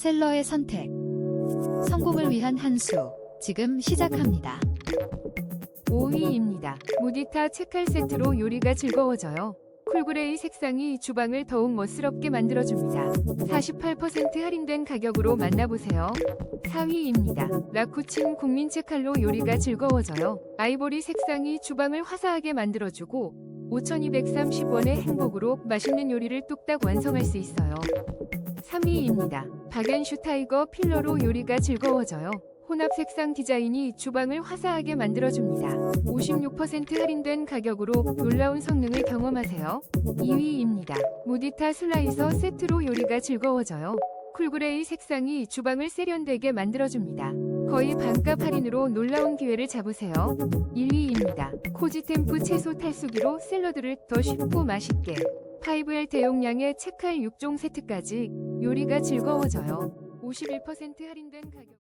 셀러의 선택. 성공을 위한 한 수. 지금 시작합니다. 5위입니다. 무디타 채칼 세트로 요리가 즐거워져요. 쿨그레이 색상이 주방을 더욱 멋스럽게 만들어줍니다. 48% 할인된 가격으로 만나보세요. 4위입니다. 라쿠친 국민 채칼로 요리가 즐거워져요. 아이보리 색상이 주방을 화사하게 만들어주고 5,230원의 행복으로 맛있는 요리를 뚝딱 완성할 수 있어요. 3위입니다. 박앤슈 타이거 필러로 요리가 즐거워져요. 혼합 색상 디자인이 주방을 화사하게 만들어줍니다. 56% 할인된 가격으로 놀라운 성능을 경험하세요. 2위입니다. 무디타 슬라이서 세트로 요리가 즐거워져요. 쿨그레이 색상이 주방을 세련되게 만들어줍니다. 거의 반값 할인으로 놀라운 기회를 잡으세요. 1위입니다. 코지템프 채소 탈수기로 샐러드를 더 쉽고 맛있게 5L 대용량의 채칼 6종 세트까지 요리가 즐거워져요. 51% 할인된 가격